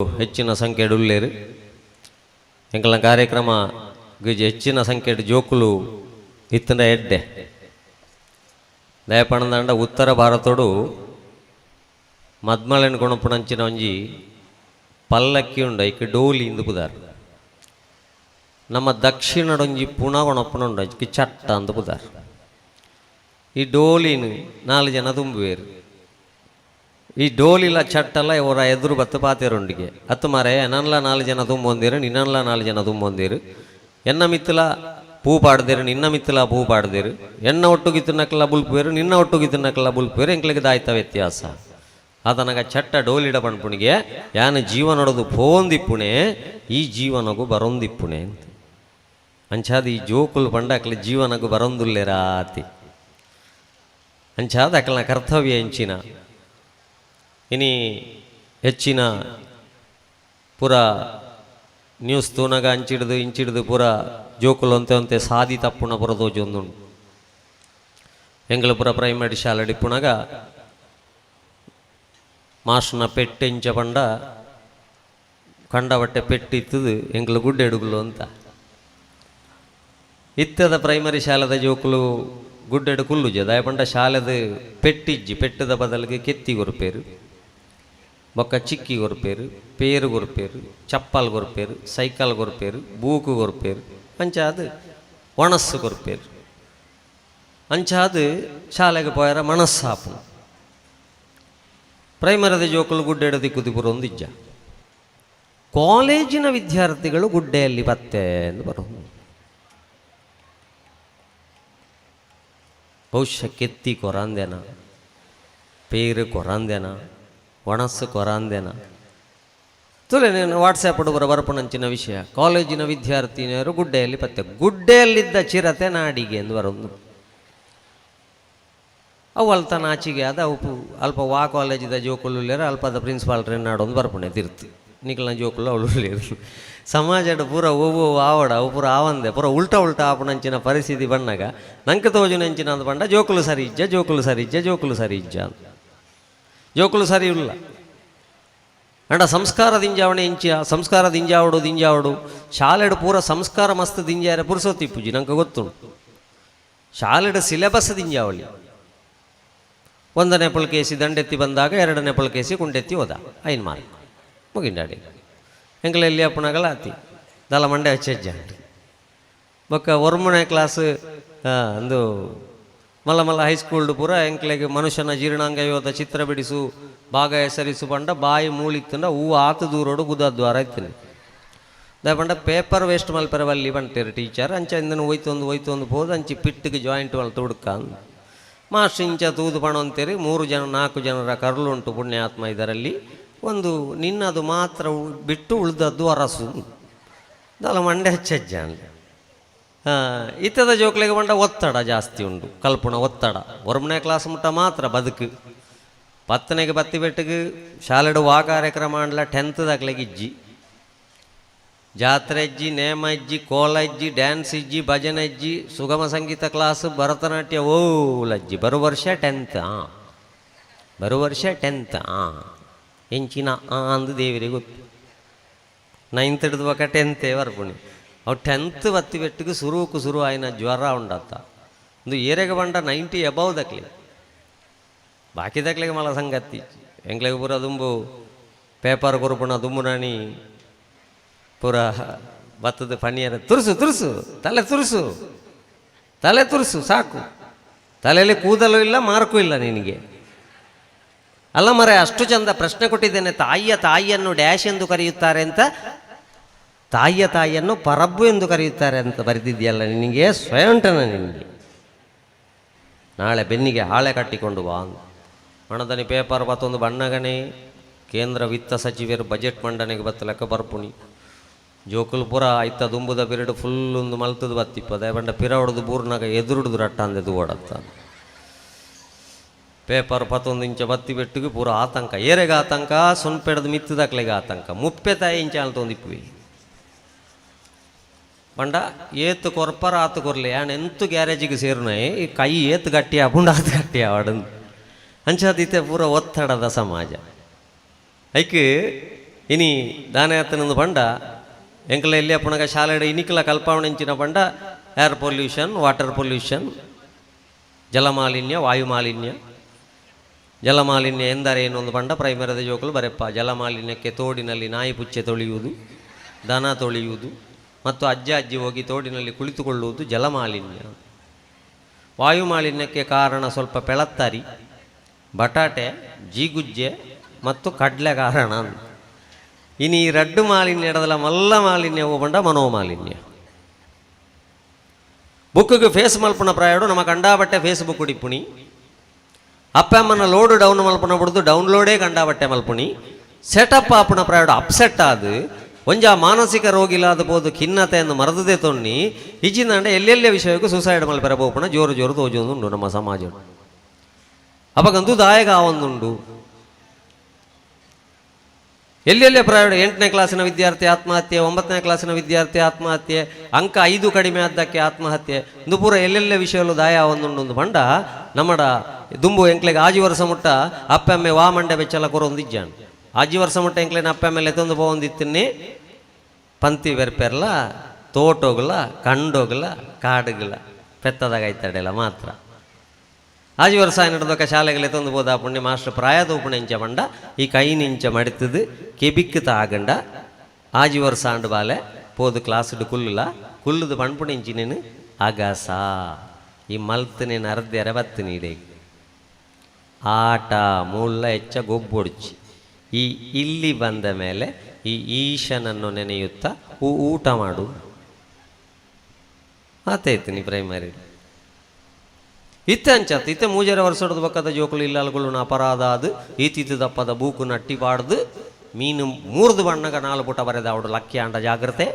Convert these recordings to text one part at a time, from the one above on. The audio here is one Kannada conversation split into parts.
ಹೆಚ್ಚಿನ ಸಂಖ್ಯೆಡು ಉಳ್ಳೇರು. ಎಂಕಲ ಕಾರ್ಯಕ್ರಮ ಗುಜಿ ಹೆಚ್ಚಿನ ಸಂಖ್ಯೆಡು ಜೋಕುಲು ಇತ್ತಂಡ ಎಡ್ಡೆ. ದಯಪಣದಂಡ ಉತ್ತರ ಭಾರತೋಡು ಮದ್ಮಳೆನ್ ಗುಣಪುಣಂಚಿನ ಒಂಜಿ ಪಲ್ಲಕ್ಕಿ ಉಂಡ ಐಕ್ ಡೋಲಿ ಇಂದು ಪುದಾರ್. ನಮ್ಮ ದಕ್ಷಿಣಡೊಂಜಿ ಪುಣ ಗುಣಪುಣ ಉಂಡ ಐಕ್ ಚಟ್ಟ ಅಂದು ಪುದಾರ್. ಈ ಡೋಲಿನು ನಾಲ್ಕು ಜನ ತುಂಬುವೇರು. ಈ ಡೋಲಿಲ ಚಟ್ಟಲ್ಲ ಇವರ ಎದುರು ಬತ್ತು ಪಾತಿರೊಂಡಿಗೆ ಹತ್ತು ಮಾರೆ ಎನ್ನಲ್ಲ ನಾಲ್ಕು ಜನ ತುಂಬೊಂದಿರು ನಿನ್ನಲ್ಲ ನಾಲ್ಕು ಜನ ತುಂಬೊಂದಿರು. ಎನ್ನ ಮಿತ್ತಲ ಪೂ ಪಾಡ್ದಿರು, ನಿನ್ನ ಮಿತ್ತಲ ಪೂ ಪಾಡ್ದಿರು. ಎನ್ನ ಒಟ್ಟುಗಿ ತಿನ್ನಕ್ಕೆಲ್ಲ ಬುಲ್ಪೇರು ನಿನ್ನ ಒಟ್ಟುಗಿ ತಿನ್ನಕ್ಕೆಲ್ಲ ಬುಲ್ಪೇರು ಎಂಕ್ಲಿಗೆ ದಾಯ್ತ ವ್ಯತ್ಯಾಸ. ಅದನಗ ಚಟ್ಟ ಡೋಲಿಡ ಪಣ್ಪುಣಿಗೆ, ಯಾನ ಜೀವನೊಡದು ಪೋಂದಿಪ್ಪುಣೆ, ಈ ಜೀವನಗು ಬರೊಂದಿಪ್ಪುಣೆ ಅಂತ. ಅಂಚಾದ ಈ ಜೋಕುಲು ಜೀವನಗೂ ಜೀವನಗು ಬರೊಂದುಲ್ಲೆರಾತಿ ಅಂಚಾದ ಅಕ್ಲನ ಕರ್ತವ್ಯ ಎಂಚಿನ ಇನಿ ಹೆಚ್ಚಿನ ಪುರ ನ್ಯೂಸ್ ತೂನಗ ಅಂಚಿಡ್ದು ಇಂಚಿಡ್ದು ಪುರ ಜೋಕುಲು ಅಂತೆ ಅಂತೆ ಸಾದಿ ತಪ್ಪುಣ ಪುರದೋಜಿ ಒಂದುಂಡು ಪುರ ಪ್ರೈಮರಿ ಶಾಲೆ ಡಿಪ್ಪುಣಗ ಮಾಸ್ನ ಪೆಟ್ಟೆಂಚ ಪಂಡ ಕಂಡ ಬಟ್ಟೆ ಪೆಟ್ಟಿತ್ತದು ಎಂಗ್ಲ ಗುಡ್ಡೆಡುಗುಲು ಅಂತ. ಇತ್ತದ ಪ್ರೈಮರಿ ಶಾಲೆದ ಜೋಕುಲು ಗುಡ್ಡೆಡು ಕುಲ್ಲುಜ ದಯಪಂಡ ಶಾಲೆದ ಪೆಟ್ಟಿಜ್ಜಿ, ಪೆಟ್ಟದ ಬದಲಿಗೆ ಕೆತ್ತಿ ಕೊರ್ಪೇರು ಬೊಕ್ಕ ಚಿಕ್ಕಿ ಕೊರ್ಪೇರು ಪೇರು ಕೊರ್ಪೇರು ಚಪ್ಪಲ್ ಕೊರ್ಪೇರು ಸೈಕಲ್ ಕೊರ್ಪೇರು ಬೂಕು ಕೊರ್ಪೇರು ಅಂಚಾದು ಒಣಸ್ಸು ಕೊರ್ಪೇರು ಅಂಚಾದು ಶಾಲೆಗೆ ಪೋಯರ ಮನಸ್ಸಾಪು. ಪ್ರೈಮರಿದ ಜೋಕುಲು ಗುಡ್ಡೆಡ ದಿಕ್ಕುದಿಪುರ ಇಜ್ಜ ಕಾಲೇಜಿನ ವಿದ್ಯಾರ್ಥಿಗಳು ಗುಡ್ಡೆಯಲ್ಲಿ ಬತ್ತೆ ಎಂದು ಬರೋದು ಬಹುಶಃ ಕೆತ್ತಿ ಕೊರಂದೆನ, ಪೇರು ಕೊರಾಂದೆನ ಒಣಸ್ಸು ಕೊರಂದೆನ. ತುಲೆ ನೀನು ವಾಟ್ಸಪ್ ಹುಡುಗರ ಬರಪಣಂಚಿನ ವಿಷಯ. ಕಾಲೇಜಿನ ವಿದ್ಯಾರ್ಥಿನಿಯರು ಗುಡ್ಡೆಯಲ್ಲಿ ಪತ್ತೆ, ಗುಡ್ಡೆಯಲ್ಲಿದ್ದ ಚಿರತೆ ನಾಡಿಗೆ ಎಂದು ಬರೋದು. ಅವು ಅಲ್ತ ನಾಚಿಗೆ ಆದ, ಅವು ಅಲ್ಪ ವಾ ಕಾಲೇಜಿದ ಜೋಕುಲ್ಲುಲ್ಲೇರ ಅಲ್ಪದ ಪ್ರಿನ್ಸಿಪಾಲ್ ನಾಡೊಂದು ಬರ್ಪಣೆ ತಿರ್ತಿ. ನಿಖಲ್ನ ಜೋಕುಲು ಅವಳು ಸಮಾಜದ ಪೂರ ಓವು ಆವಡ, ಅವು ಪೂರ ಆವಂದೆ, ಪೂರ ಉಲ್ಟಾ ಉಲ್ಟಾ ಆಪಣಂಚಿನ ಪರಿಸ್ಥಿತಿ ಬಣ್ಣಾಗ. ನಂಕ ತೋಜು ನೆಂಚಿನ ಅಂತ ಬಂಡ, ಜೋಕುಲು ಸರಿ ಇಜ್ಜ ಜೋಕುಲು ಸರಿ ಇಜ್ಜ ಜೋಕುಲು ಸರಿ ಇಜ್ಜ ಅಂತ ಜೋಕುಲು ಸರಿ ಇಲ್ಲ ಅಂಡ ಸಂಸ್ಕಾರ ದಿಂಜಾವಣೆ ಇಂಚ, ಸಂಸ್ಕಾರ ದಿಂಜಾವಡು ದಿಂಜಾವಡು. ಶಾಲೆಡ್ ಪೂರ ಸಂಸ್ಕಾರ ಮಸ್ತ್ ದಿಂಜಾರೆ, ಪುರುಸೋತಿ ಪೂಜಿ, ನಂಗೆ ಗೊತ್ತು ಶಾಲೆಡು ಸಿಲೆಬಸ್ ದಿಂಜಾವಳಿ. ಒಂದನೇ ಪುಲ್ಕೇಸಿ ದಂಡೆತ್ತಿ ಬಂದಾಗ, ಎರಡನೇ ಪುಲ್ಕೇಸಿ ಕುಂಡೆತ್ತಿ ಹೋದ. ಐನ್ ಮಾರ್ಕ್ ಮುಗಿಂಡಾಡಿ ಎಂಗ್ಲೆಲ್ಲಿ ಅಪ್ಪಣಗಳ ಆತಿ ದಲ ಮಂಡೆ ಹಚ್ಚೆಜ್ಜ ಬೊಕ್ಕ ಒರ್ಮನೆ ಕ್ಲಾಸ್ ಅಂದು ಮಲ್ಲ ಹೈಸ್ಕೂಲ್ ಪುರ ಎಂಕ್ಲೆಗೆ ಮನುಷ್ಯನ ಜೀರ್ಣಾಂಗ ಯೋಧ ಚಿತ್ರ ಬಿಡಿಸು, ಭಾಗ ಹೆಸರಿಸು ಪಂಡ ಬಾಯಿ ಮೂಳಿತ್ತಂಡ ಹೂವು ಆತು ದೂರೋಡು ಗುದದ್ವಾರ ಇತ್ತಿನಿ. ದಯಪಂಡ ಪೇಪರ್ ವೇಸ್ಟ್ ಮಲ್ಪರ ವಲ್ಲಿ ಬಂಟೇರು ಟೀಚರ್, ಅಂಚ ಇಂದನು ಒಯ್ತೊಂದು ಒಯ್ತೊಂದು ಹೋದ ಅಂಚಿ ಪಿಟ್ಟಿಗೆ ಜಾಯಿಂಟ್ ಮಲ್ ತುಡುಕ ಮಾಸ್ಟರ್ ಇಂಚ ತೂದು ಪಣ ಅಂತೇರಿ, ಮೂರು ಜನ, ನಾಲ್ಕು ಜನರ ಕರುಳುಂಟು ಪುಣ್ಯಾತ್ಮ ಇದರಲ್ಲಿ. ಒಂದು ನಿನ್ನದು ಮಾತ್ರ ಬಿಟ್ಟು ಉಳಿದದ್ದು ಅರಸು. ದಲ ಮಂಡೆ ಹಚ್ಚಜ್ಜ ಇತ್ತದ ಜೋಕ್ಲಿಗೆ ಬಂಡ ಒತ್ತಡ ಜಾಸ್ತಿ ಉಂಟು, ಕಲ್ಪನ ಒತ್ತಡ. ಒರ್ಮನೆ ಕ್ಲಾಸ್ ಮುಟ್ಟ ಮಾತ್ರ ಬದುಕು. ಪತ್ತನೆಗೆ ಬತ್ತಿ ಬೆಟ್ಟಿಗೆ, ಶಾಲೆಡು ವಾ ಕಾರ್ಯಕ್ರಮ ಅಂಡ್ಲ ಟೆಂತ್ದಾಗ್ಲೆಗೆ ಇಜ್ಜಿ ಜಾತ್ರೆ ಇಜ್ಜಿ ನೇಮ ಇಜ್ಜಿ ಕೋಲ ಇಜ್ಜಿ ಡ್ಯಾನ್ಸ್ ಇಜ್ಜಿ ಭಜನೆ ಇಜ್ಜಿ ಸುಗಮ ಸಂಗೀತ ಕ್ಲಾಸ್ ಭರತನಾಟ್ಯ ಓಲಜ್ಜಿ ಬರೋ ವರ್ಷ ಟೆಂತ್ ಆ. ಬರು ವರ್ಷ ಟೆಂತ್ ಆ. ಎಂಚಿನ ಆ ಅಂದು ದೇವರಿಗೆ ಗೊತ್ತು. ನೈನ್ತ್ ಹಿಡಿದು ಟೆಂತೇ ಬರ್ಪುಣಿ ಅವು ಟೆಂತ್ ಬತ್ತಿ ಬೆಟ್ಟಿಗೆ ಸುರುವುಕು ಸುರು ಆಯ್ನ ಜ್ವರ ಉಂಡತ್ತ ಒಂದು ಏರೆಗೆ ಬಂಡ ನೈಂಟಿ ಎಬವ್ ದಕ್ಲೆ. ಬಾಕಿ ದಕ್ಲಿಗೆ ಮಲ ಸಂಗತಿ. ಎಂಗ್ಲೆಗೆ ಪೂರ ದುಂಬು, ಪೇಪರ್ ಕೊರುಪುಣ ದುಂಬುನಾಣಿ ಪೂರ ಭತ್ತದ ಪಣಿಯರ ತುರುಸು ತುರುಸು, ತಲೆ ತುರುಸು ತಲೆ ತುರುಸು, ಸಾಕು. ತಲೆಯಲ್ಲಿ ಕೂದಲು ಇಲ್ಲ, ಮಾರ್ಕು ಇಲ್ಲ ನಿನಗೆ. ಅಲ್ಲ ಮರೆ, ಅಷ್ಟು ಚಂದ ಪ್ರಶ್ನೆ ಕೊಟ್ಟಿದ್ದೇನೆ, ತಾಯಿಯ ತಾಯಿಯನ್ನು ಡ್ಯಾಶ್ ಎಂದು ಕರೆಯುತ್ತಾರೆ ಅಂತ ತಾಯಿಯ ತಾಯಿಯನ್ನು ಪರಬ್ಬು ಎಂದು ಕರೆಯುತ್ತಾರೆ ಅಂತ ಬರೆದಿದೆಯಲ್ಲ ನಿನಗೆ ಸ್ವಯಂಟನ ನಿನಗೆ ನಾಳೆ ಬೆನ್ನಿಗೆ ಹಾಳೆ ಕಟ್ಟಿಕೊಂಡು ಬಾ. ಹಣದನಿ ಪೇಪರ್ ಮತ್ತೊಂದು ಬಣ್ಣಗಣೆ, ಕೇಂದ್ರ ವಿತ್ತ ಸಚಿವರು ಬಜೆಟ್ ಮಂಡನೆಗೆ ಬತ್ತು ಲೆಕ್ಕ ಬರ್ಪುಣಿ. ಜೋಕುಲ್ ಪುರ ಐತ ದುಂಬುದ ಪಿರಿಯಡ್ ಒಂದು ಮಲ್ತದ ಬತ್ತಿಪ್ಪ, ದಯಬಂಡ ಪಿರ ಹೊಡೆದು ಬೂರ್ನಾಗ ಎದುರುಡ್ದು ರಟ್ಟ ಅಂದೆದು ಓಡತ್ತ ಪೇಪರ್ ಪತ್ತೊಂದು ಇಂಚ ಬತ್ತಿ ಬೆಟ್ಟಿಗೆ ಪೂರ ಆತಂಕ, ಏರೆಗೆ ಆತಂಕ, ಸೊನ್ಪೆಡದು ಮಿತ್ತದಾಕ್ಲೆಗೆ ಆತಂಕ, ಮುಪ್ಪೆ ತಾಯಿ ಇಂಚ ಅಲ್ತೊಂದಿಪ್ಪಿ ಬಂಡ ಏತ್ ಕೊರ್ಪರ ಆತು ಕೊರ್ಲಿ, ಆಣ ಎಂತು ಗ್ಯಾರೇಜಿಗೆ ಸೇರುನಾಯಿ ಈ ಕೈ ಏತ್ ಗಟ್ಟಿಯ ಬುಂಡ ಆತು ಗಟ್ಟಿಯ ಆಡಂದು ಅಂಚಾದಿತ್ತೆ ಪೂರ ಒತ್ತಡದ ಸಮಾಜ. ಐಕ್, ಇನಿ ದಾನಯಾತನಂದು ಪಂಡ ಎಂಕಲ ಎಲ್ಲಿ ಅಪ್ಪಣಗ ಶಾಲೆಡ ಇನಿಕಲ ಕಲ್ಪಾವಣೆಂಚಿನ ಪಂಡ ಏರ್ ಪೊಲ್ಯೂಷನ್ ವಾಟರ್ ಪೊಲ್ಯೂಷನ್ ಜಲಮಾಲಿನ್ಯ ವಾಯು ಮಾಲಿನ್ಯ ಜಲಮಾಲಿನ್ಯ ಎಂದರೇನು ಒಂದು ಪಂಡ ಪ್ರೈಮರದ ಜೋಕಲು ಬರೆಪ್ಪ, ಜಲಮಾಲಿನ್ಯಕ್ಕೆ ತೋಡಿನಲ್ಲಿ ನಾಯಿ ಪುಚ್ಚೆ ತೊಳೆಯುವುದು, ದನ ತೊಳೆಯುವುದು. ಮತ್ತು ಅಜ್ಜ ಅಜ್ಜಿ ಹೋಗಿ ತೋಡಿನಲ್ಲಿ ಕುಳಿತುಕೊಳ್ಳುವುದು ಜಲಮಾಲಿನ್ಯ. ವಾಯು ಮಾಲಿನ್ಯಕ್ಕೆ ಕಾರಣ ಸ್ವಲ್ಪ ಪೆಳತ್ತರಿ, ಬಟಾಟೆ, ಜೀಗುಜ್ಜೆ ಮತ್ತು ಕಡ್ಲೆ ಕಾರಣ. ಇನ್ನು ಈ ರಡ್ಡು ಮಾಲಿನ್ಯ ಇಡದಲ್ಲ ಮಲ್ಲ ಮಾಲಿನ್ಯ ಹೋಗ್ಬಂಡ ಮನೋಮಾಲಿನ್ಯ. ಬುಕ್ಕಿಗೆ ಫೇಸ್ ಮಲ್ಪನ ಪ್ರಾಯಡು ನಮ್ಮ ಕಂಡಾಬಟ್ಟೆ ಫೇಸ್ಬುಕ್ ಉಡಿಪುಣಿ ಅಪ್ಪಮ್ಮನ ಲೋಡು ಡೌನ್ ಮಲ್ಪನ ಬಿಡ್ದು ಡೌನ್ಲೋಡೇ ಕಂಡಾಬಟ್ಟೆ ಮಲ್ಪುಣಿ. ಸೆಟಪ್ ಆಪಣ ಪ್ರಾಯಡು ಅಪ್ಸೆಟ್ ಆದು. ಒಂಜ ಮಾನಸಿಕ ರೋಗಿಲಾದ ಬೋದು ಖಿನ್ನತೆಯನ್ನು ಮರದದೆ ತೊಣ್ಣಿ ಇಜ್ಜಿಂದಂಡೆ ಎಲ್ಲೆಲ್ಲೇ ವಿಷಯಕ್ಕೂ ಸುಸೈಡ್ ಮಲ್ಪೆರ ಬೋಪಣ ಜೋರು ಜೋರು ತೋಜೊಂದುಂಡು ನಮ್ಮ ಸಮಾಜ ಅಪಗಂದು ದಾಯಗ ಆವೊಂದುಂಡು. ಎಲ್ಲೆಲ್ಲೇ ಪ್ರಾಯಡ್ ಎಂಟನೇ ಕ್ಲಾಸಿನ ವಿದ್ಯಾರ್ಥಿ ಆತ್ಮಹತ್ಯೆ, ಒಂಬತ್ತನೇ ಕ್ಲಾಸಿನ ವಿದ್ಯಾರ್ಥಿ ಆತ್ಮಹತ್ಯೆ, ಅಂಕ ಐದು ಕಡಿಮೆ ಆದ್ದಕ್ಕೆ ಆತ್ಮಹತ್ಯೆ ಪೂರ ಎಲ್ಲೆಲ್ಲೇ ವಿಷಯಲು ದಾಯ ಒಂದು ಬಂಡ ನಮ್ಮಡ ದುಂಬು ಎಂಕ್ಲೆಗೆ ಆಜಿ ವರ್ಷ ಮುಟ್ಟ ಅಪ್ಪೆಮ್ಮೆ ವಾ ಮಂಡೆ ಬೆಚ್ಚಲ ಕೊರೊಂದಿಜ್ಜಾನು. ಆಜಿ ವರ್ಷ ಮುಟ್ಟ ಅಪ್ಪ ಮೇಲೆ ತಂದು ಬಂದಿತ್ತೀನಿ. ಪಂತಿ ಬೆರ್ಪೆರ್ಲ ತೋಟೋಗ್ಲ ಕಂಡೋಗ್ಲ ಕಾಡುಗ್ಲ ಪೆತ್ತದಾಗೈತಡೆಲ್ಲ ಮಾತ್ರ. ಆಜಿ ವರ್ಷ ನಡೆದೊಕ್ಕ ಶಾಲೆಗಳೇ ತಂದು ಹೋದ ಪುಣ್ಯ ಮಾಸ್ಟರ್ ಪ್ರಾಯದ ಉಪಣೆಂಚ ಮಂಡ ಈ ಕೈ ನಿಂಚ ಮಡಿತದು ಕೆಬಿಕ್ಕು ತಾಗಂಡ ಆಜಿ ವರ್ಷ ಆಂಡು ಬಾಲೆ ಪೋದು ಕುಲ್ಲುಲ, ಕುಲ್ಲುದು ಪಣ್ಪುಣೆಂಚಿ ನೀನು ಅಗಸ. ಈ ಮಲ್ತು ನೀನು ಅರ್ಧ ಬತ್ತು ನೀಡೆ ಆಟ ಮುಳ್ಳ ಹೆಚ್ಚ ಗೊಬ್ಬೊಡ್ಚಿ ಈ ಇಲ್ಲಿ ಬಂದ ಮೇಲೆ ಈ ಈಶನನ್ನು ನೆನೆಯುತ್ತಾ ಊಟ ಮಾಡು. ಆತಾಯ್ತು ನೀ ಪ್ರೈಮರಿ ಇತ್ತೆ ಅಂಚತ್, ಇತ್ತೆ ಮೂಜರ ವರ್ಷದ ಬಕ್ಕದ ಜೋಕುಲು ಇಲ್ಲಲ್ಗಳು ಅಪರಾಧ ಅದು ಈತಿತ್ತು ದಪ್ಪದ ಬೂಕು ನಟ್ಟಿ ಬಾಡ್ದು, ಮೀನು ಮೂರ್ದು ಬಣ್ಣಗ ನಾಲ್ಕು ಪುಟ ಬರೆದ ಅವಡು ಲಕ್ಕಿ ಅಂಡ ಜಾಗ್ರತೆ.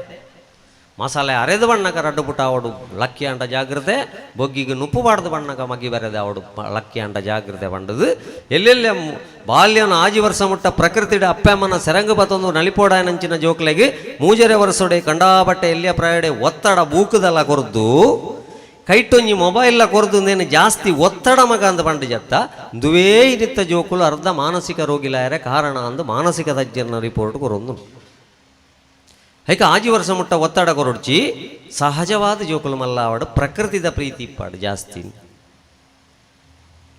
ಮಸಾಲೆ ಅರೆದು ಬಣ್ಣಗ ರಡ್ಡು ಪುಟ ಅವಡು ಲಕ್ಕಿ ಅಂಡ ಜಾಗ್ರತೆ, ಬೊಗ್ಗಿಗೆ ನುಪ್ಪು ಬಾಡ್ದು ಬಣ್ಣಗ ಮಗಿ ಬರೆದೆ ಅವಡು ಲಕ್ಕಿ ಅಂಡ ಜಾಗ್ರತೆ ಬಂಡದು. ಎಲ್ಲೆಲ್ಲ ಬಾಲ್ಯನ ಆಜಿ ವರ್ಷ ಮುಟ್ಟ ಪ್ರಕೃತಿಡ ಅಪ್ಪಮ್ಮನ ಸೆರಂಗ ಬತ್ತೊಂದು ನಲಿಪೋಡಾಯನಂಚಿನ ಜೋಕ್ಲೆಗೆ ಮೂಜರೆ ವರ್ಷಡೆ ಕಂಡಾಬಟ್ಟೆ ಎಲ್ಲಿಯ ಪ್ರಾಯಡೆ ಒತ್ತಡ ಬೂಕದಲ್ಲ ಕೊರದ್ದು ಕೈಟೊಂಜಿ ಮೊಬೈಲ್ಲ ಕೊರದು ನೇನು ಜಾಸ್ತಿ ಒತ್ತಡ ಮಗ ಅಂದ ಬಂಡ ಜತ್ತ. ದುವೇ ಇದಿತ್ತ ಜೋಕುಲು ಅರ್ಧ ಮಾನಸಿಕ ರೋಗಿಲಾಯರೆ ಕಾರಣ ಅಂದು ಮಾನಸಿಕ ತಜ್ಞರ ರಿಪೋರ್ಟ್ ಕೊರೊಂದು. ಹೈಕ ವರ್ಷ ಮುಟ್ಟ ಒತ್ತಡ ಕೊರಡ್ಚಿ, ಸಹಜವಾದ ಜೋಕುಲು ಮಲ್ಲಾವಡು ಪ್ರಕೃತಿದ ಪ್ರೀತಿ ಇಪ್ಪಾಡು ಜಾಸ್ತಿ.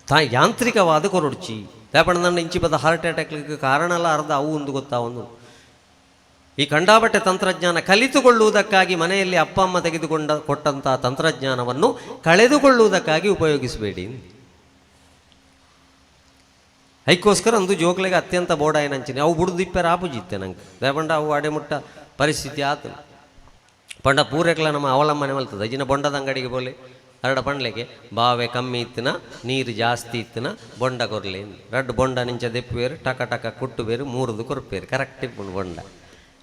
ತಾ ಯಾಂತ್ರಿಕವಾದ ಕೊರಡ್ಚಿ. ಲೇಪಣ ನನ್ನ ಇಂಚಿ ಬದ ಹಾರ್ಟ್ ಅಟ್ಯಾಕ್ಲಿಗೆ ಕಾರಣ ಅಲ್ಲ, ಅರ್ಧ ಅವು ಒಂದು ಗೊತ್ತಾ ಒಂದು ಈ ಕಂಡಾಬಟ್ಟೆ ತಂತ್ರಜ್ಞಾನ ಕಲಿತುಕೊಳ್ಳುವುದಕ್ಕಾಗಿ ಮನೆಯಲ್ಲಿ ಅಪ್ಪ ಅಮ್ಮ ತೆಗೆದುಕೊಂಡ ಕೊಟ್ಟಂತಹ ತಂತ್ರಜ್ಞಾನವನ್ನು ಕಳೆದುಕೊಳ್ಳುವುದಕ್ಕಾಗಿ ಉಪಯೋಗಿಸಬೇಡಿ. ಹೈಕೋಸ್ಕರ ಅಂದು ಜೋಕ್ಲೆಗೆ ಅತ್ಯಂತ ಬೋಡಾಯನಂಚಿನಿ ಅವು ಬುಡ್ದು ಆಪುಜಿತ್ತೆ ನಂಗೆ. ದೇಪಂಡ ಅವು ಅಡೆಮುಟ್ಟ ಪರಿಸ್ಥಿತಿ ಆತು. ಪಂಡ ಪೂರೆಕ್ಲ ನಮ್ಮ ಅವಲಂಬನೆ ಮಲ್ತದ ಅಜಿನ ಬೊಂಡದ ಅಂಗಡಿಗೆ ಬೋಲಿ ಎರಡ ಪಂಡ್ಲೆಗೆ, ಬಾವೆ ಕಮ್ಮಿ ಇತ್ತಿನ, ನೀರು ಜಾಸ್ತಿ ಇತ್ತಿನ, ಬೊಂಡ ಕೊರ್ಲಿ ರಡ್ ಬೊಂಡ ನಿಂಚ ದೆಪ್ಪುವೇರು, ಟಕ ಟಕ ಕುಟ್ಟು ಬೇರು ಮೂರುದು ಕೊರ್ಪೇರು ಕರೆಕ್ಟ್ ಇಪ್ಪುಂಡು ಬೊಂಡ.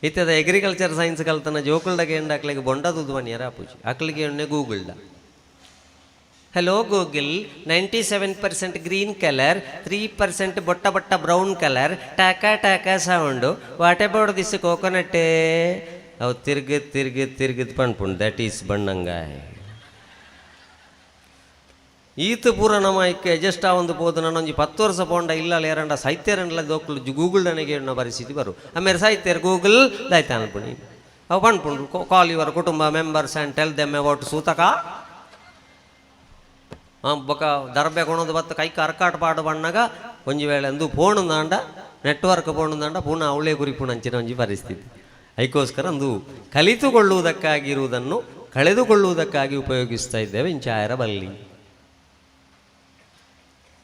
ಇತ್ತದ ಅಗ್ರಿಕಲ್ಚರ್ ಸೈನ್ಸ್ ಕಲ್ತನ ಜೋಕುಲ್ಡಗೆ ಎಂಡ ಅಕ್ಲಿಗೆ ಬೊಂಡ ದುದ್ವನಿ ಪೂಜೆ ಅಕ್ಲಿಗೆ ಎಣ್ಣೆ ಗೂಗುಲ್ಡ. Hello Google ninety seven percent green colour three percent ಬೊಟ್ಟ ಬೊಟ್ಟ ಬ್ರೌನ್ ಕಲರ್ ಟಾಕ ಟಾಕ ಸೌಂಡು ವಾಟ್ ಅಬೌಟ್ ದಿಸ್ ಕೋಕೋನಟ್ಟೇ ಅವು ತಿರ್ಗಿದ್ ತಿರ್ಗಿದ್ ತಿರ್ಗಿದ್ ಪಣ್ಪುಂಡು ದಟ್ ಈಸ್ ಬಣ್ಣಂಗ ಈತ ಪೂರ ನಮ್ಮ ಇಕ್ಕೆ ಅಡ್ಜಸ್ಟ್ ಒಂದು ನಾನು ಒಂದು ಪತ್ತು ವರ್ಷ ಪೋಂಡ ಇಲ್ಲ ಏರಂಡ ಸಾಹಿತ್ಯರಂಡ್ಲ ದೋಕ್ಲು ಗೂಗಲ್ ನನಗೆ ಎನ್ನೋ ಪರಿಸ್ಥಿತಿ ಬರು. ಆಮೇಲೆ ಸಾಹಿತ್ಯರ್ ಗೂಗಲ್ ದಾಯ್ತ ಪುಣಿ ಅವು ಪಣ್ಪುಂಡು ಕಾಲ್ ಯುವರ್ ಕುಟುಂಬ members and tell them about ಸೂತಕ ಬೊಕ ದರ್ಬೆ ಕೊಣದು ಬತ್ತ ಕೈ ಕರ್ಕಾಟ ಪಾಡು ಬಣ್ಣಗ, ಒಂಜಿ ವೇಳೆ ಅಂದು ಪೋಣು ದಾಂಡ, ನೆಟ್ವರ್ಕ್ ಪೋಣು ದಾಂಡ, ಪುನಃ ಅವಳೇ ಗುರಿಪುಣ ಅಂಚಿನ ಒಂಜಿ ಪರಿಸ್ಥಿತಿ. ಅದಕ್ಕೋಸ್ಕರ ಅಂದು ಕಲಿತುಕೊಳ್ಳುವುದಕ್ಕಾಗಿರುವುದನ್ನು ಕಳೆದುಕೊಳ್ಳುವುದಕ್ಕಾಗಿ ಉಪಯೋಗಿಸ್ತಾ ಇದ್ದೇವೆ ಇಂಚಾಯರ ಬಲ್ಲಿ.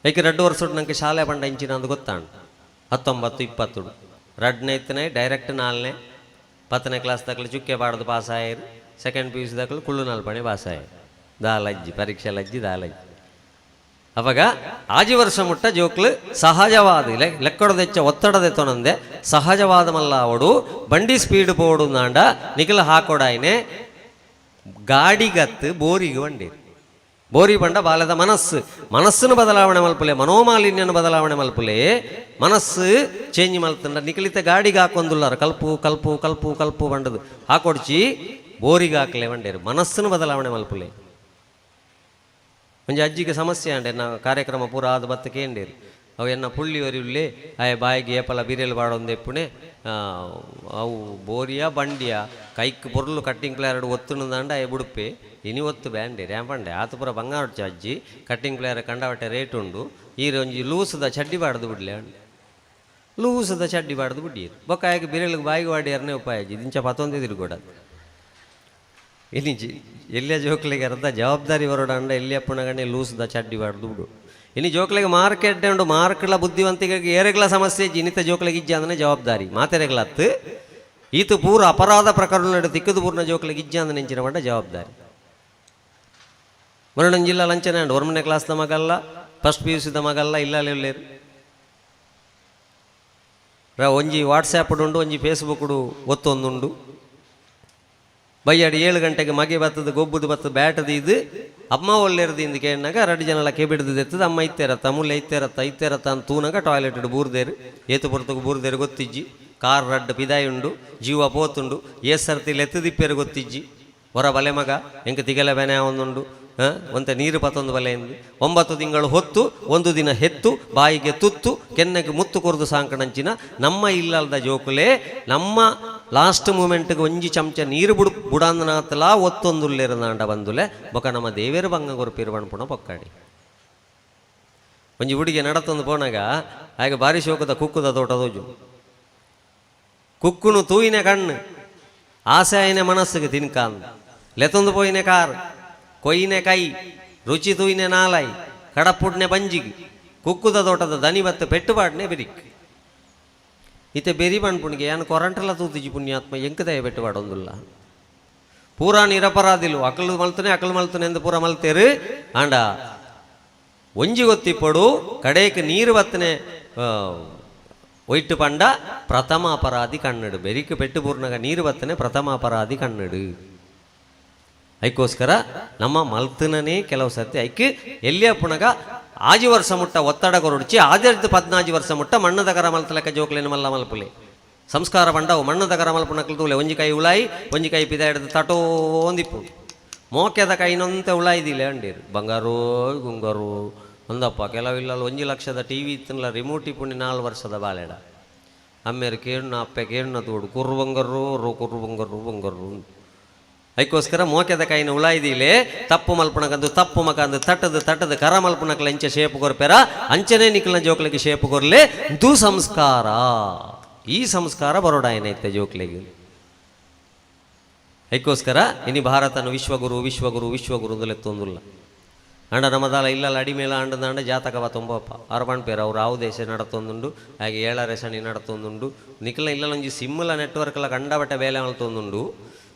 ಐಕೆ ಎರಡು ವರ್ಷ ನನಗೆ ಶಾಲೆ ಬಂಡ ಇಂಚಿನ ಅಂದು ಗೊತ್ತಾಂಡು. ಹತ್ತೊಂಬತ್ತು ಇಪ್ಪತ್ತು ರಡ್ನೇ ಇತ್ತನೇ ಡೈರೆಕ್ಟ್ ನಾಲ್ನೇ, ಪತ್ತನೇ ಕ್ಲಾಸ್ ತಕ್ಕಲು ಚುಕ್ಕೆ ಬಾಡದು ಪಾಸ್ ಆಯ್ರು ಸೆಕೆಂಡ್ ಪಿ ಯು ಸಿ ತಕ್ಕಲು ಕುಳ್ಳು ನಾಲ್ಪಣೆ ಪಾಸ್ ಆಯ್ರು ದಾಲಜ್ಜಿ ಪರೀಕ್ಷೆಲಜ್ಜಿ ದಾಲಜ್ಜಿ. ಅವಾಗ ಆಜಿ ವರ್ಷ ಮುಟ್ಟ ಜೋಕ್ಲು ಸಹಜವಾದ ಲೆ ಲೆಕ್ಕಡದೆಚ್ಚ ಒತ್ತಡದೆತ್ತೊನಂದೆ ಸಹಜವಾದ ಮಲ್ಲ ಅವಡು ಬಂಡಿ ಸ್ಪೀಡ್ ಬೋಡು ನಾಂಡ ನಿಖಿಲ ಹಾಕೊಡಾಯ್ನೆ ಗಾಡಿಗತ್ತು ಬೋರಿಗೆ ಬಂಡಿ ಬೋರಿ ಬಂಡ ಬಾಲದ ಮನಸ್ಸು ಮನಸ್ಸನ್ನು ಬದಲಾವಣೆ ಮಲ್ಪಲೆ ಮನೋಮಾಲಿನ್ಯನ ಬದಲಾವಣೆ ಮಲ್ಪಲೆ ಮನಸ್ಸು ಚೇಂಜ್ ಮಲ್ತಂಡ ನಿಖಲಿತ ಗಾಡಿಗೆ ಹಾಕೊಂದುಲ್ಲಾರ ಕಲ್ಪು ಕಲ್ಪು ಕಲ್ಪು ಕಲ್ಪು ಬಂಡದು ಹಾಕೊಡ್ಚಿ ಬೋರಿಗೆ ಹಾಕ್ಲೆ ಬಂಡೇರು ಮನಸ್ಸನ್ನು ಬದಲಾವಣೆ ಮಲ್ಪಲೆ ಒಂಜಿ ಅಜ್ಜಿಗೆ ಸಮಸ್ಯೆ ಅಂಡೆ ನಾ ಕಾರ್ಯಕ್ರಮ ಪೂರ ಆದ ಬತ್ತ ಏಂಡೇರು ಅವು ಎನ್ನ ಪುಳ್ಳಿ ಉಲ್ಲೆ ಆಯ ಬಾಯಿಗೆ ಏಪಲ ಬಿರೆಲ್ ಬಾಡೊಂದು ಎಪ್ಪುಣೆ ಆ, ಅವು ಬೋರಿಯ ಬಂಡಿಯ ಕೈಕ್ ಪೊರ್ಲು ಕಟ್ಟಿಂಗ್ ಪ್ಲೇಯರ್ ಒತ್ತುನಂದಾಂಡ ಆಯ ಬುಡುಪೆ ಇನಿ ಒತ್ತು ಬ್ಯಾಂಡೆ ರ್ಯಾಂಪಂಡೆ ಆತ ಪುರ ಬಂಗಾರಡ್ಚ ಅಜ್ಜಿ ಕಟ್ಟಿಂಗ್ ಪ್ಲೇಯರ್ ಕಂಡವಟ್ಟೆ ರೇಟ್ ಉಂಡು. ಈ ಒಂಜಿ ಲೂಸದ ಚಡ್ಡಿ ಬಾಡದು ಬಿಡ್ಲೆ ಅಂಡೆ. ಲೂಸದ ಚಡ್ಡಿ ಬಾಡದು ಬಿಡ್ಡಿ ಬೊಕ್ಕ ಆಯ್ಕೆ ಬಿರಿಯಲ್ಗೆ ಬಾಯಿಗೆ ವಾಡಿಯಾರನೇ ಉಪಾಯ ಅಜ್ಜಿ ದಿಂಚ ಪತ್ತೊಂದಿದ್ರು ಕೂಡ ಇನಿ ಜಿ ಎಲ್ಲಿಯ ಜೋಕ್ಲಿಗೆ ಅರ್ಧ ಜವಾಬ್ದಾರಿ ಬರೋಡ ಅಂಡ ಎಲ್ಲಿಯ ಪುಣಗಣೆ ಲೂಸ್ದ ಚಡ್ಡಿ ಬಾರ್ದು ದುಡ್ಡು ಇನ್ನು ಜೋಕ್ಲಿಗೆ ಮಾರ್ಕೆಟ್ ಉಂಡು ಮಾರ್ಕ್ಲ ಬುದ್ಧಿವಂತಿಕೆಗೆ ಏರೆಗ್ಲ ಸಮಸ್ಯೆ, ಜಿನಿತ ಜೋಕ್ಲಿಗೆ ಇಜ್ಜ ಅಂದ್ರೆ ಜವಾಬ್ದಾರಿ. ಮಾತೆರೆಗ್ಲತ್ತು ಈತು ಪೂರ ಅಪರಾಧ ಪ್ರಕರಣ ತಿಕ್ಕದು ಪೂರ್ಣ ಜೋಕ್ಲಿಗೆ ಇಜ್ಜ ಅಂದ್ರೆ ನೆಂಚಿನ ಮಂಡ ಜವಾಬ್ದಾರಿ. ಮರಣ ಜಿಲ್ಲಾ ಲಂಚನೆ ಉಂಡು ಕ್ಲಾಸ್ ಕ್ಲಾಸ್ದ ಮಗಲ್ಲ ಫಸ್ಟ್ ಪಿ ಯು ಸಿದ ಮಗಲ್ಲ ಇಲ್ಲ ಇಲ್ಲೇರು. ರ, ಒಂಜಿ ವಾಟ್ಸ್ಆ್ಯಪ್ ಉಂಡು, ಒಂಜಿ ಫೇಸ್ಬುಕ್ ಒತ್ತೊಂದುಂಡು ಬಯ್ಯಾಡಿ ಏಳು ಗಂಟೆಗೆ ಮಗೆ ಬತ್ತದ ಗೊಬ್ಬುದು ಬತ್ತದ ಬ್ಯಾಟದ ಇದು. ಅಮ್ಮ ಒಳ್ಳೆರದು ಇಂದು ಕೇಳಿನಾಗ ಎರಡು ಜನ ಕೆಬಿಡ್ದು ಎತ್ತದ. ಅಮ್ಮ ಇತ್ತೇರತ್ತ ಮುಲ್ಲ ಇತ್ತೇರತ್ತ ಇತ್ತೇರತ್ತ ಅಂತ ತೂನಾಗ ಟಾಯ್ಲೆಟ್ ಬೂರ್ದೇರು. ಏತು ಪುರತಕ್ಕೆ ಬೂರ್ದೇರು ಗೊತ್ತಿಜ್ಜಿ. ಕಾರ್ ರಡ್ಡು ಪಿದಾಯಿ ಉಂಡು, ಜೀವ ಪೋತುಂಡು. ಏ ಸರ್ತಿ ಲೆತ್ತದಿಪ್ಪೇರು ಗೊತ್ತಿಜ್ಜಿ. ಹೊರ ಬಲೆ ಮಗ, ಹೆಂಗೆ ತಿಗಲ ಬೆನೆ ಹ? ಒಂತೆ ನೀರು ಪತ್ತೊಂದು ಎಂದು? ಒಂಬತ್ತು ತಿಂಗಳು ಹೊತ್ತು, ಒಂದು ದಿನ ಹೆತ್ತು, ಬಾಯಿಗೆ ತುತ್ತು, ಕೆನ್ನೆಗೆ ಮುತ್ತು ಕೊರೆದು ಸಾಂಕಣಂಚಿನ ನಮ್ಮ ಇಲ್ಲದ ಜೋಕುಲೆ, ನಮ್ಮ ಲಾಸ್ಟ್ ಮೂಮೆಂಟ್ಗೆ ಒಂಜಿ ಚಮಚ ನೀರು ಬುಡು ಒತ್ತೊಂದು ಒತ್ತೊಂದುಲ್ಲೇರನಾಂಡ ಬಂದುಲೆ, ಬೊಕ ನಮ್ಮ ದೇವೇರು ಬಂಗ ಗೊರಪಿರು ಪುಣ ಪೊಕ್ಕಾಡಿ ಒಂಜಿ ಹುಡುಗಿ ನಡತೊಂದು ಪೋನಾಗ ಹಾಗೆ ಬಾರಿ ಶೋಕದ ಕುಕ್ಕುದ ತೋಟ ತೋಜು. ಕುಕ್ಕುನು ತೂಯಿನ ಕಣ್ಣು, ಆಸೆ ಆಯ್ನೆ ಮನಸ್ಸಿಗೆ ತಿನ್ಕಾಂದ. ಲೆತೊಂದು ಪೋಯಿನೆ ಕಾರ್ ಕೊಯ್ನೆ ಕೈ, ರುಚಿ ತೂಯ್ನೆ ನಾಲೈ, ಕಡಪುಡ್ನೆ ಬಂಜಿಗೆ, ಕುಕ್ಕುದ ತೋಟದ ದನಿ ಬತ್ತ ಪೆಟ್ಟುಪಾಡ್ನೆ ಬಿರಿಕ್. ಇತ್ತೆ ಬೆರಿ ಬಣ್ಪುಣಿಗೆ ಏನು ಕೊರಂಟಲ ತೂತಿಜಿ ಪುಣ್ಯಾತ್ಮ ಎಂಕದಯ ಪೆಟ್ಟುಪಾಡೊಂದುಲ್ಲ ಪೂರಾ ನಿರಪರಾಧಿಲು ಅಕಲು ಮಲ್ತನೆ ಅಕಲು ಮಲ್ತನೆ ಎಂದು ಪೂರ ಮಲ್ತೇರು, ಆಂಡ ಒಂಜಿ ಗೊತ್ತಿಪ್ಪಡು ಕಡೇಕ ನೀರು ಬತ್ತನೆ ಒಯ್ಟು ಪಂಡ ಪ್ರಥಮ ಅಪರಾಧಿ ಕಣ್ಣಡು, ಬೆರಿಕೆ ಪೆಟ್ಟು ಪೂರ್ಣಗ ನೀರು ಬತ್ತನೆ ಪ್ರಥಮ ಅಪರಾಧಿ ಕಣ್ಣಡು. ಐಕೋಸ್ಕರ ನಮ್ಮ ಮಲ್ತನೇ ಕೆಲವು ಸರ್ತಿ ಐಕ್ ಎಲ್ಲಿಯ ಪುಣಗ? ಆಜಿ ವರ್ಷ ಮುಟ್ಟ ಒತ್ತಡ ಕೊರೊಡಿಚಿ ಆದಿರ್ದು ಪದ್ನಾಜಿ ವರ್ಷ ಮುಟ್ಟ ಮಣ್ಣದಗರ ಮಲ್ತಲಕ ಜೋಕ್ಲೇನ ಮಲ್ಲ ಮಲ್ಪುಲೆ. ಸಂಸ್ಕಾರ ಪಂಡವು ಮಣ್ಣದ ಕರ ಮಲ್ಪುನಕ್ಲು ತೂಲೆ, ಒಂಜಿ ಕೈ ಉಳಾಯಿ, ಒಂಜಿ ಕೈ ಪಿದ ಹಿಡಿದು ತಟೋ ಒಂದಿಪ್ಪು. ಮೋಕೆದ ಕೈನೊಂತೆ ಉಳಾಯ್ದಿಲ್ಲ ಅಂಡೀರು. ಬಂಗಾರು, ಗುಂಗಾರು, ಒಂದಪ್ಪ ಕೆಲವಿಲ್ಲ ಒಂಜಿ ಲಕ್ಷದ ಟಿ ವಿ ಇತ್ತಲ್ಲ ರಿಮೋಟ್ ಇಪ್ಪುಂಡಿ ನಾಲ್ಕು ವರ್ಷದ ಬಾಳೆಡ ಅಮ್ಮೇರು ಕೇಳ್ನ ಅಪ್ಪೆ ಕೇಳ್ನ ತೋಡು, ಕುರ್ರು ಬಂಗರು, ರು ಕುರ್ರು ಬಂಗರು ಬಂಗರು. ಐಕೋಸ್ಕರ ಮೋಕೆದ ಕೈನ ಉಳಾಯ್ದಿಲೆ, ತಪ್ಪು ಮಲ್ಪಣಕಂದು ತಪ್ಪು ಮಕಂದು ತಟ್ಟದು ತಟ್ಟದು ಕರ ಮಲ್ಪಣಕಲ ಅಂಚೆ ಶೇಪ್ ಕೊರ್ಪೆರ, ಅಂಚನೆ ನಿಕ್ಲನ ಜೋಕ್ಲಿಗೆ ಶೇಪ್ ಕೊರ್ಲೆ, ದು ಸಂಸ್ಕಾರ. ಈ ಸಂಸ್ಕಾರ ಬರೋಡ ಏನೈತೆ ಜೋಕ್ಲಿಗೆ? ಐಕೋಸ್ಕರ ಇನಿ ಭಾರತನ ವಿಶ್ವಗುರು ವಿಶ್ವಗುರು ವಿಶ್ವಗುರು ತೊಂದುಲ್ಲ ಅಂಡ ನಮ್ಮದಾಲ ಇಲ್ಲಲ್ಲ ಅಡಿಮೇಲ ಅಂಡದ ಅಂಡ ಜಾತಕವ ತುಂಬಪ್ಪ. ಅರ್ಬನ್ ಪೇರ ಅವ್ರು ಆವು ದೇಶ ನಡತೊಂದುಂಡು, ಹಾಗೆ ಏಳರೆ ಶನಿ ನಡತೊಂದುಂಡು ನಿಖಲ ಇಲ್ಲ ಒಂಜಿ ಸಿಮ್ಮಲ ನೆಟ್ವರ್ಕ್ಲ ಕಂಡಬಟ್ಟೆ ಬೇಲೆ ಮಲ್ತೊಂದುಂಡು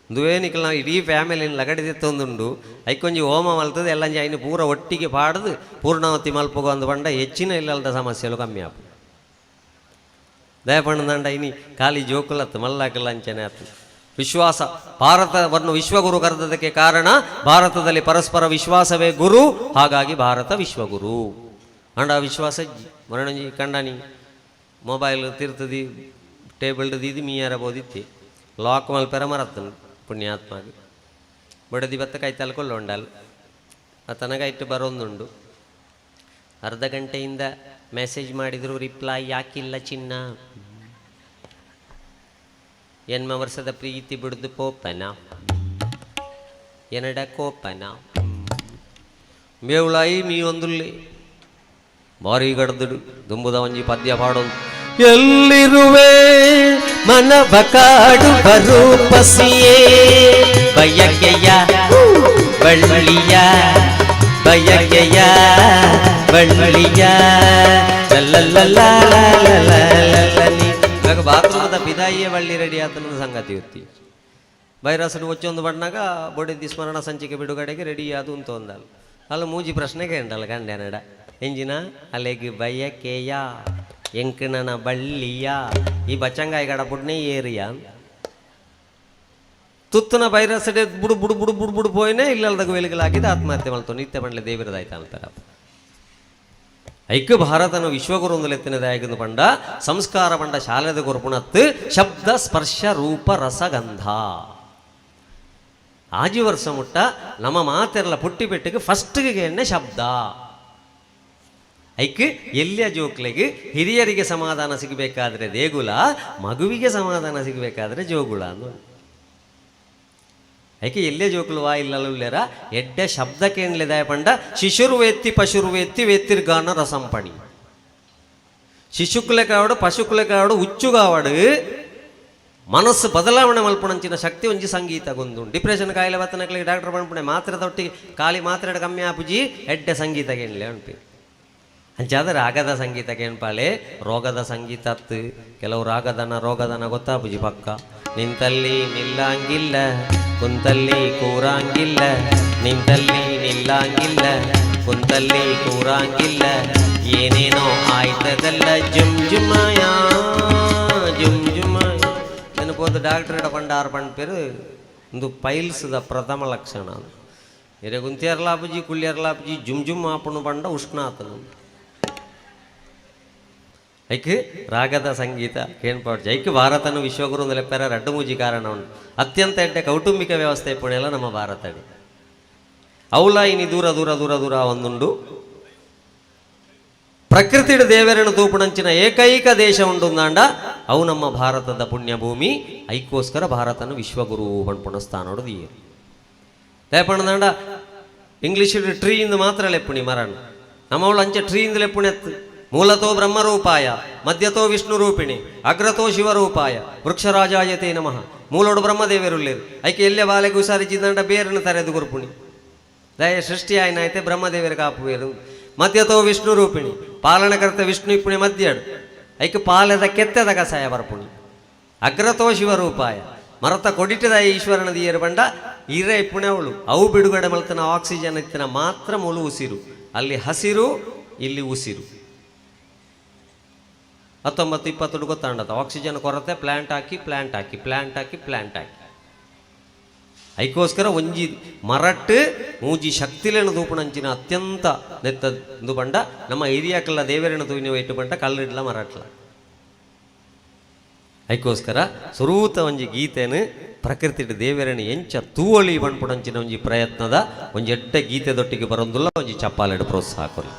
ದುವೇ ನಾವು ಇಡೀ ಫ್ಯಾಮಿಲಿನ ಲಗಡಿದೆತ್ತೊಂದುಂಡು ಐಕೊಂಜಿ ಹೋಮ ಮಲ್ತದೆ ಎಲ್ಲಂಜಿ ಅಯ್ನ ಪೂರ ಒಟ್ಟಿಗೆ ಪಾಡ್ದು, ಪೂರ್ಣಾವತಿ ಮಲ್ಪಗೋ ಅಂದು ಪಂಡ ಹೆಚ್ಚಿನ ಇಲ್ಲಲ್ದ ಸಮಸ್ಯೆಲು ಕಮ್ಮಿ ಆಪು ದಯಪಣ್ಣದಂಡ ಇನಿ ಖಾಲಿ ಜೋಕುಲತ್ತು ಮಲ್ಲಾಕಲ್ಲ ಅಂಚನೆ ಆತು. ವಿಶ್ವಾಸ, ಭಾರತವನ್ನು ವಿಶ್ವಗುರು ಕರೆದದಕ್ಕೆ ಕಾರಣ, ಭಾರತದಲ್ಲಿ ಪರಸ್ಪರ ವಿಶ್ವಾಸವೇ ಗುರು, ಹಾಗಾಗಿ ಭಾರತ ವಿಶ್ವಗುರು. ಅಂಡ ವಿಶ್ವಾಸ ಮರಣಜಿ ಕಂಡನಿ ಮೊಬೈಲ್ ತಿರ್ತದಿ ಟೇಬಲ್ ದೀದಿ ಮೀಯಾರ ಬೋದಿತ್ತಿ? ಲಾಕ್ ಮಲ್ಪೆರ ಮರತ್ತನು ಪುಣ್ಯಾತ್ಮಗೆ ಬಡದಿ ಬತ್ತ ಉಂಡಲ್ ಆ ತನಗ ಇಟ್ಟು ಬರೋಂದುಂಡು ಅರ್ಧ ಗಂಟೆಯಿಂದ ಮೆಸೇಜ್ ಮಾಡಿದ್ರು ರಿಪ್ಲೈ ಯಾಕಿಲ್ಲ ಚಿನ್ನ ಎನ್ಮ ವರ್ಷದ ಪ್ರೀತಿ ಬಿಡ್ದು ಪೋಪನ ಎನಡ ಕೋಪನ ಮೇವುಳಾಯಿ ಮೀ ಒಂದುಲ್ಲಿ ಬಾರಿ ಗಡ್ದುಡು ದುಂಬುದ ಒಂಜಿ ಪದ್ಯ ಪಾಡೊಂದು ಎಲ್ಲಿರುವೆ ಮನವ ಕಾಡು ಬರೂಪಸಿಯೇ ಬಯಕೆಯ ಬಳ್ಳಿಯ ಬಯಕೆಯ ಬಳ್ಳಿಯ. ಇವಾಗ ಬಾತ್ರೂಮದ ಬಿದಾಯಿಯ ಬಳ್ಳಿ ರೆಡಿ ಆತನದ ಸಂಗತಿ ಇರ್ತಿ. ವೈರಸ್ನು ಒಚ್ಚೊಂದು ಬಣ್ಣಾಗ ಬೊಡಿದ್ದಿ ಸ್ಮರಣ ಸಂಚಿಕೆ ಬಿಡುಗಡೆಗೆ ರೆಡಿ ಆದು ಅಂತ ಒಂದಲ್ಲ. ಅಲ್ಲ ಮೂಜಿ ಪ್ರಶ್ನೆಗೆ ಉಂಟಲ್ಲ ಗಂಡ ನಡ ಎಂಜಿನ, ಅಲೆಗೆ ಬಯಕೆಯ. ಎಂಕಣನ ಬಳ್ಳಿಯ, ಈ ಬಚ್ಚಂಗಾಯಿ ಗಡ ಬುಡ್ನೆ ಏರಿಯಾ. ತುತ್ತನ ಬೈರಸಡೆ ಬುಡು ಬುಡು ಬುಡು ಬುಡು ಬುಡು ಪೋಯ್ನೆ ಇಲ್ಲಲ್ದಾಗ ವೆಲಿಗಲಾಗಿದ್ದು ಆತ್ಮಹತ್ಯೆ ಮಾಡ್ತು, ನಿತ್ಯ ಬಂಡ್ಲೆ ದೇವಿರದಾಯ್ತ ಅಂತಾರ ಐಕ್ಯ ಭಾರತನ ವಿಶ್ವಗುರು ಒಂದಲೆತ್ತಿನದಾಗಿಂದು ಪಂಡ, ಸಂಸ್ಕಾರ ಪಂಡ ಶಾಲೆದ ಗುರುಪುಣತ್ತು ಶಬ್ದ ಸ್ಪರ್ಶ ರೂಪ ರಸಗಂಧ. ಆಜಿ ವರ್ಷ ಮುಟ್ಟ ನಮ್ಮ ಮಾತೆರ್ಲ ಪುಟ್ಟಿ ಫಸ್ಟ್ ಫಸ್ಟ್ಗೆ ಶಬ್ದ. ಐಕ್ ಎಲ್ಲಿಯ ಜೋಕ್ಲೆಗೆ ಹಿರಿಯರಿಗೆ ಸಮಾಧಾನ ಸಿಗಬೇಕಾದ್ರೆ ದೇಗುಲ, ಮಗುವಿಗೆ ಸಮಾಧಾನ ಸಿಗಬೇಕಾದ್ರೆ ಜೋಗುಳ ಅಂದು ಐಕೆ ಎಲ್ಲೇ ಜೋಕುಲು ವಾ ಇಲ್ಲಲ್ಲೇರ ಎಡ್ಡೆ ಶಬ್ದ ಕೇಣಲಿದಾಯ ಪಂಡ ಶಿಶುರು ವೇತ್ತಿ ಪಶುರು ವೇತ್ತಿ ವೇತ್ತಿರ್ಗಾನ ರಸಂಪಣಿ. ಶಿಶುಕುಲೆ ಕಾವಡು ಪಶುಕುಲೆ ಕಾವಡು ಉಚ್ಚುಗಾವಡು ಮನಸ್ಸು ಬದಲಾವಣೆ ಮಲ್ಪುಣಂಚಿನ ಶಕ್ತಿ ಒಂಜಿ ಸಂಗೀತ ಗೊಂದು ಡಿಪ್ರೆಷನ್ ಕಾಯಿಲೆ ಬತ್ತನಕ್ಲಿಗೆ ಡಾಕ್ಟರ್ ಬಂದ್ಬಿಡೆ ಮಾತ್ರೆ ತೊಟ್ಟಿ ಖಾಲಿ ಮಾತ್ರೆ ಕಮ್ಮಿ ಆಪುಜಿ ಎಡ್ಡೆ ಸಂಗೀತ ಕೇಳಲಿ ಅನ್ಪಿ ಅಂಚಾದ ರಾಗದ ಸಂಗೀತ ಕೇಳ್ಪಾಳೆ ರೋಗದ ಸಂಗೀತ ಅತ್ತು. ಕೆಲವು ರಾಗದನ ರೋಗದನ ಗೊತ್ತಾಪುಜಿ ಪಕ್ಕ. ನಿಂತಲ್ಲಿ ನಿಲ್ಲಂಗಿಲ್ಲ, ಕುಂತಲ್ಲಿ ಕೂರಂಗಿಲ್ಲ, ನಿಂತಲ್ಲಿ ನಿಲ್ಲಂಗಿಲ್ಲ, ಕುಂತಲ್ಲಿ ಕೂರಂಗಿಲ್ಲ. ಏನೇನೋ ಆಯ್ತದಲ್ಲ ಜುಮ್ ಜುಮಯ ಜುಮ್ ಜುಮಯ. ನೆನಪೋದು ಡಾಕ್ಟರ್ ಪಂಡ ಆರು ಪಂಡ ಪೇರು ಒಂದು ಪೈಲ್ಸ್ದ ಪ್ರಥಮ ಲಕ್ಷಣ ಎರೆ ಗುಂತಿಯರ್ಲಾಪುಜಿ ಕುಳ್ಳಿಯರ್ಲಾಪಜಿ ಜುಮ್ ಜುಮ್ ಆಪುಣು ಪಂಡ ಉಷ್ಣ ಆತನು ಐಕ್ ರಾಗದ ಸಂಗೀತ ಕೇಳ್ಪಾಡ್ಜಿ ಐಕ್ ಭಾರತನು ವಿಶ್ವಗುರು ಲೆಪ್ಪರ ರಡ್ಡು ಮೂಜಿ ಕಾರಣ ಉಂಟು. ಅತ್ಯಂತ ಎಂಟೆ ಕೌಟುಂಬಿಕ ವ್ಯವಸ್ಥೆ ಪುಣೆಲ್ಲ ನಮ್ಮ ಭಾರತಡಿ ಅವಲ ಇನಿ ದೂರ ದೂರ ದೂರ ದೂರ ಒಂದುಂಡು. ಪ್ರಕೃತಿಡ ದೇವರನ್ನು ತೂಪುಣಂಚಿನ ಏಕೈಕ ದೇಶ ಉಂಡುಂದಾಂಡ, ಅವು ನಮ್ಮ ಭಾರತದ ಪುಣ್ಯಭೂಮಿ. ಐಕೋಸ್ಕರ ಭಾರತನ ವಿಶ್ವಗುರು ಪಣ್ಪುಣ ಸ್ಥಾನೋಡು ದೀಯ ಲೇಪಣದಾಂಡ ಇಂಗ್ಲಿಷ್ ಟ್ರೀ ಇಂದ ಮಾತ್ರ ಲೆಪ್ಪುಣಿ ಮರಣ. ನಮ್ಮವಳು ಅಂಚೆ ಟ್ರೀ ಇಂದ ಲೆಪ್ಪುಣಿ ಮೂಲತೋ ಬ್ರಹ್ಮರೂಪಾಯ, ಮಧ್ಯತೋ ವಿಷ್ಣು ರೂಪಿಣಿ ಅಗ್ರತೋ ಶಿವರೂಪಾಯ, ವೃಕ್ಷರಾಜಾಯತೆ ನಮಃ. ಮೂಲೋಡು ಬ್ರಹ್ಮದೇವರುಳ್ಳೇರು. ಐಕೆ ಎಲ್ಲೇ ಬಾಲೆಗೆ ಹುಷಾರಿಜಿದ್ದಂಡ ಬೇರನ್ನು ತರೆದು ಗುರುಪುಣಿ. ದಯ ಸೃಷ್ಟಿ ಆಯ್ನಾಯ್ತೆ ಬ್ರಹ್ಮದೇವರ ಕಾಪುವೇರು ಮಧ್ಯತೋ ವಿಷ್ಣು ರೂಪಿಣಿ ಪಾಲನಕರ್ತ ವಿಷ್ಣು ಇಪ್ಪುಣಿ ಮಧ್ಯಡು. ಐಕೆ ಪಾಲದ ಕೆತ್ತದ ಕಸಾಯ ಬರ್ಪುಣಿ. ಅಗ್ರತೋ ಶಿವರೂಪಾಯ, ಮರತ ಕೊಡಿಟದ ಈಶ್ವರನ ದಿಯರು ಬಂಡ ಇರೆ ಇಪ್ಪುಣೆ ಅವಳು. ಅವು ಬಿಡುಗಡೆ ಮಲ್ತನ ಆಕ್ಸಿಜನ್ ಇತ್ತಿನ ಮಾತ್ರ ಮುಳು ಉಸಿರು. ಅಲ್ಲಿ ಹಸಿರು, ಇಲ್ಲಿ ಉಸಿರು. ಹತ್ತೊಂಬತ್ತು ಇಪ್ಪತ್ತು ಗೊತ್ತಾಂಡದ ಆಕ್ಸಿಜನ್ ಕೊರತೆ ಪ್ಲಾಂಟ್ ಹಾಕಿ ಪ್ಲ್ಯಾಂಟ್ ಹಾಕಿ ಪ್ಲ್ಯಾಂಟ್ ಹಾಕಿ ಪ್ಲಾಂಟ್ ಹಾಕಿ. ಐಕೋಸ್ಕರ ಒಂಜಿ ಮರಟ್, ಮೂಜಿ ಶಕ್ತಿಲೇನು ದೂಪಣಂಚಿನ ಅತ್ಯಂತ ನೆತ್ತದು ಬಂಡ. ನಮ್ಮ ಏರಿಯಾಕಲ್ಲ ದೇವರೇನ ತೂವಿನ ಇಟ್ಟು ಬಂಡ, ಕಲ್ಲಿಡ್ಲ ಮರಟ್ಲ. ಐಕೋಸ್ಕರ ಸ್ವರೂತ ಒಂಜಿ ಗೀತೆನು ಪ್ರಕೃತಿ ದೇವರನ್ನು ಎಂಚ ತೂವಳಿ ಬಂಡ್ಪುಡಂಚಿನ ಒಂಜಿ ಪ್ರಯತ್ನದ ಒಂಜಿ ಎಟ್ಟೆ ಗೀತೆ ದೊಟ್ಟಿಗೆ ಬರೊಂದುಲ್ಲ, ಒಂಜಿ ಚಪ್ಪಾಲೆಡ್ ಪ್ರೋತ್ಸಾಹ ಕೊರಿ